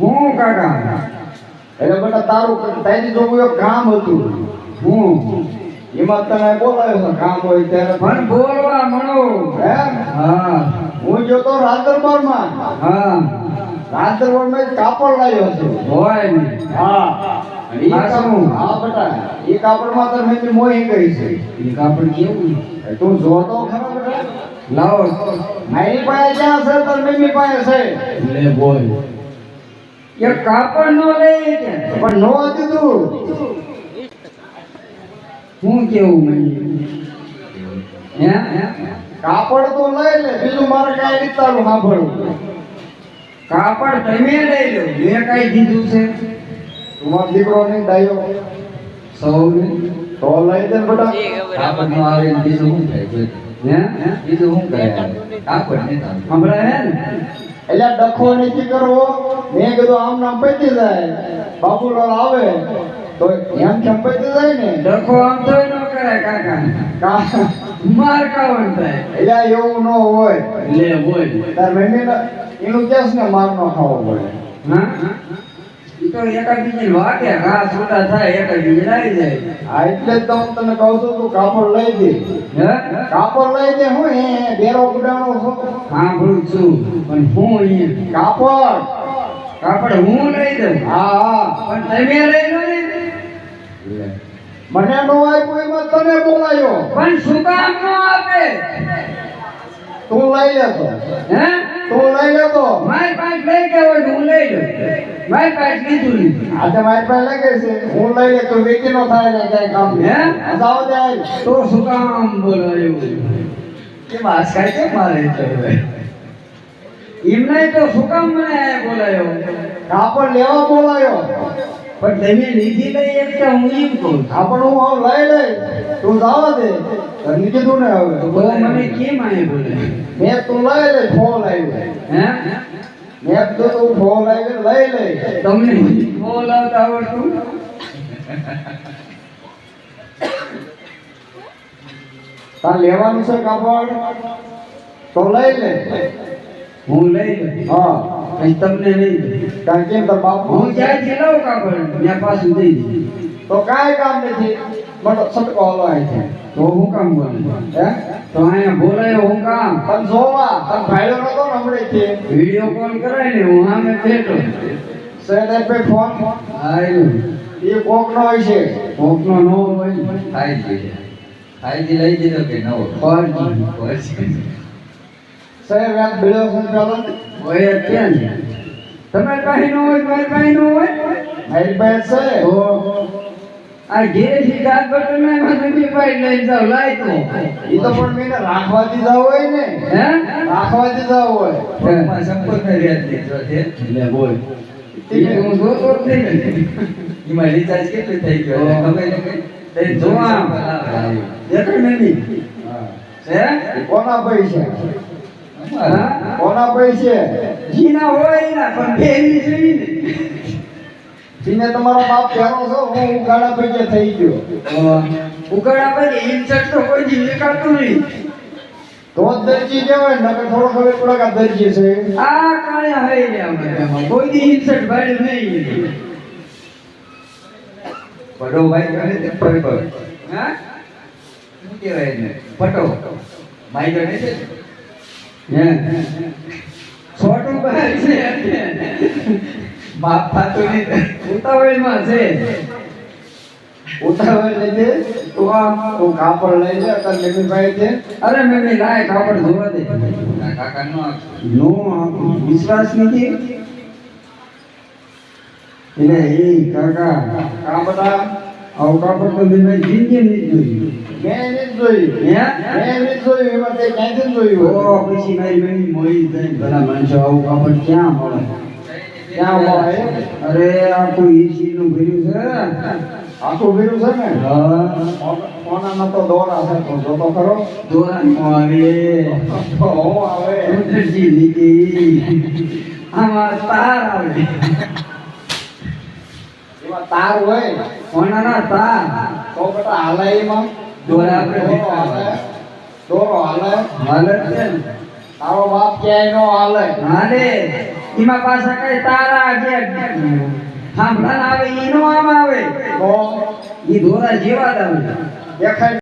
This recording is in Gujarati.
હું કાકા? એટલે બેટા તારું તારી જોવું એક કામ હતું. હું? એમાં તને બોલાયો છે કામ હોય ત્યારે. પણ બોલવા મણો હે? હા. હું જો તો રાંદરબારમાં. હા. રાંદરબારમાં માં કાપડ લાવ્યો છું હોય ને. હા. હા, કાપડ- હા બેટા. એ કાપડમાં તને મેં મોહી કરી છે. એ કાપડ કેવું? તું જોતો ખરો બેટા. લાવો. મારી પાસે જ્યાં છે તાર મમ્મી પાસે છે. લે બોય એ કાપડ નો લઈ કે. પણ નો દીધું. હું કેવું મને હે? કાપડ તો લઈ લે બીજું મારે કાંઈ તારું સાંભળવું. કાપડ તમે લઈ લો મેં કઈ દીધું છે? તમારો દીકરો નહીં ડાયો. સૌને? તો લઈ દે ને બેટા. કાપડ નો આવે બીજું શું થાય. હે? બીજું શું કરે કાપડ નહીં થાય. હમણાં હે ને? એટલે ડખો નથી કરવો મેં કીધું આમ નામ પતી જાય. બાબુલાલ આવે તો એમ કેમ પતી જાય ને? ડખો આમ તો ન કરે કાકા માર કાવણ થાય. એટલે એવું ન હોય. લે બોલ. તાર મમ્મી એનું કેસ ને માર ન ખાવો પડે. હા? તો એકાદ બીજી વાગે ઘા છૂટા થાય એકાદ બીજી લાવી જાય. હા એટલે જ તો હું તને કહું છું તું કાપડ લઈ દે. હે? કાપડ લઈ દે હું એ બેરો ગુડાણો છું. સાંભળું છું પણ હું એ કાપડ. કાપડ હું લઈ દઉં? હા હા. પણ તમે લઈ લો ને. મને નો આપ્યું એમાં તને બોલાયો. પણ શું કામ ન આપે? તું લઈ લેતો. હે? તું લઈ લેતો. મારી પાસે લઈ ગયો હોય હું લઈ લો મારી પાસે કીધું લીધું આજે મારી પાસે લાગે છે. હું લઈ લે તો વેચી નો થાય ને ક્યાંય કામ હે? જાવ દે તો શું કામ બોલો એવું કેમ આસકાય કેમ મારે એમને તો શું કામ મને બોલાયો? કાપડ લેવા બોલાયો. પણ તમે લીધી લઈ એટલે તો હું એમ કહું પણ હું હવે લઈ લઈ તું જવા દે. તને કીધું ને હવે તો મને કેમ આય બોલે? મેં તું લઈ લે ફોન આવ્યો હે? મેં તો તું ફોન આવ્યો લઈ લે. તમને બોલાવતા આવડતું? તાર લેવાનું છે કાપડ? તો લઈ લે. હું લઈ લઈ હા. પછી તમને નહીં કારણ કે તાર બાપ હું જ્યાંથી લઉં કાપડ ત્યાં પાછું દઈ તો કાંઈ કામ નથી. મને સટકો હલવાય છે. તો હું કામ બોલું હે? તો અહીંયા બોલાયો હું કામ? તમ જોવા તને ભાઈડો નતો નમડે છે? વીડિયો કોલ કરાય ને હું સામે બેઠો. સેટ પે ફોન. આયો એ કોક નો હોય છે. કોક નો હોય. થાય છે થાય છે લઈ દીધો કે નવો ફરજી. પછી સાહેબ રાત બેડો ફોન પેલા? હોય જ છે ને. તમારી પાસે નો હોય મારી પાસે નો હોય? મારી પાસે છે. તો આ ઘેરેથી દાંત બટન ના એમાં તમે પાઈ લઈ જાવ લાય તો. એ તો પણ મેં રાખવા દીધા હોય ને. હે? રાખવા દીધા હોય. પણ સંપર્ક ને રેત નહીં જો તે. લે બોલ. એ તો હું જ નહીં. એમાં રિચાર્જ કેટલું થઈ ગયો. ખબર ને જોવા. દેખાય નહીં. હે. કોના પૈસે. હા કોના પૈસે જીના હોય એના પણ બેની જોઈ ને જીને તમારો બાપ પહેરો છો હું ઉગાડા પૈકે થઈ ગયો ઉગાડા પછી ઇન્સર્ટ તો કોઈ દી નીકળતું નહીં તો દરજી કહેવાય ને નકર થોડો ખબર પડે કે દરજી છે આ કાળે હોય ને અમે એમાં. કોઈ દી ઇન્સર્ટ ભાડ્યું નહીં બડો ભાઈ કહે તે પટો. હા શું કહેવાય એને? પટો. માઈ ગણે છે ને? છોટું ભાઈ છે. બાપ થાતું નહીં. ઉતાવળમાં છે. ઉતાવળ લેજે તું આ તું કાપડ લઈ લે તાર મમ્મી ભાઈ છે. અરે મેં બી લાય કાપડ ધોવા દે. કાકા નો નો વિશ્વાસ નથી? એટલે એ કાકા કાપડા આવું કાપડ તો મેં જિંદગી નહીં જોયું મેં એને જોયું. હે? મેં એને જોયું. એમાં તે ક્યાંથી જોયું. ઓ? પછી મારી મમ્મી મોઈ થઈ ભલા માણસો આવું કાપડ ક્યાં મળે? ક્યાં હોય અરે આખું ઈસી નું ભર્યું છે. આખું ભીરું છે ને? કોનામાં તો દોરા છે. તો જોતો ખરો. દોરાનું આવે તો આવે? ઉધરજી લીધી આમાં તાર આવે. એમાં તાર હોય? કોનાના તાર. તો બેટા હાલે દોરા આપણે હાલે. હાલે. છે. તારો બાપ ક્યાંય નો હાલે. હાલે. એમાં પાછા કઈ તારા જે થાંભલા આવે એનો આમ આવે. તો? ઈ દોરા જેવા જ આવે. દેખાય